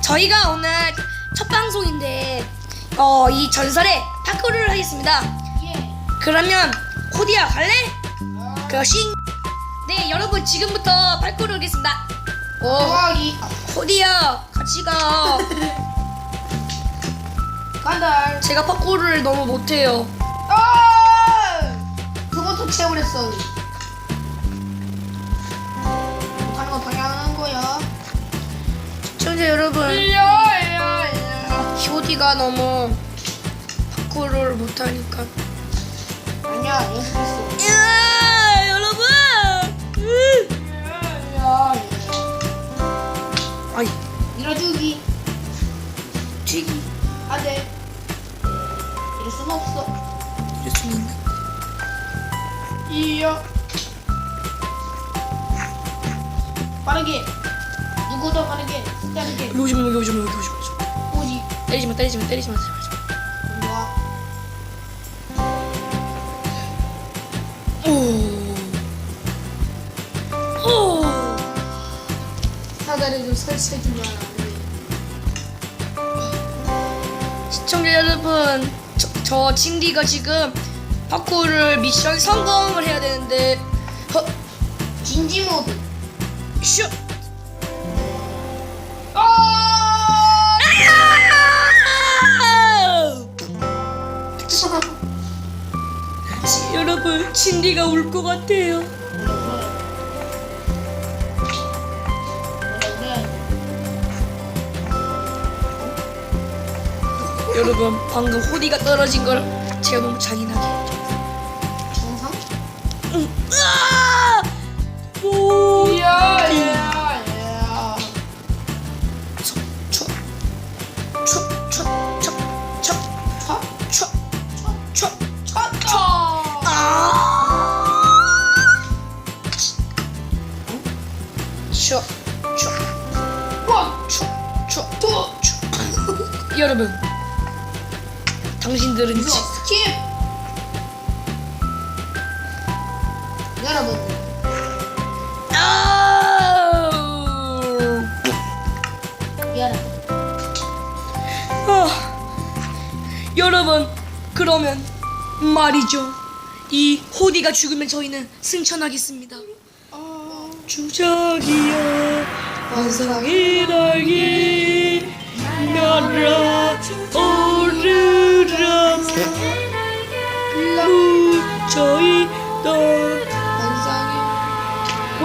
저희가 오늘 첫 방송인데 어, 이 전설의 파크를 하겠습니다. 예. 그러면 코디야 갈래? 그것이 네 여러분 지금부터 파크를 하겠습니다. 오 좋아하기. 코디야 같이 가. 간다. 제가 파크를 너무 못해요. 아! 두번더 채우랬어. 시청자 여러분. 효디가 너무 파크를 못하니까. 아니야 연습했어. 야 여러분. 으. 아이 밀어주기. 튀기 안돼. 이럴 순 없어. 있나? 이야. 빠르게. 누구도 빠르게. 빠르게. 여기 오지 마 여기 오지 마 여기 오지 마, 오지 마. 오지. 때리지 마 때리지 마 때리지 마 때리지 마. 좋아. 오. 오. 사다리 좀 설치해주면 안 돼. 시청자 여러분, 저, 저 칭디가 지금 파쿠를 미션 성공을 해야 되는데, 허, 진지 모드. 슛! 여러분, 칭디가 울 것 같아요. 여러분, 방금 호디가 떨어진 걸 제가 너무 잔인하게. 정상? 응. 으아! 여러분, 당신들은 이거 지- 스킵. 여러분. 아우! 여러분. 아, 여러분, 그러면 말이죠. 이 호디가 죽으면 저희는 승천하겠습니다. 주작이야, 환상의 날개, 날아 오르라 묻혀있던 환상의 음,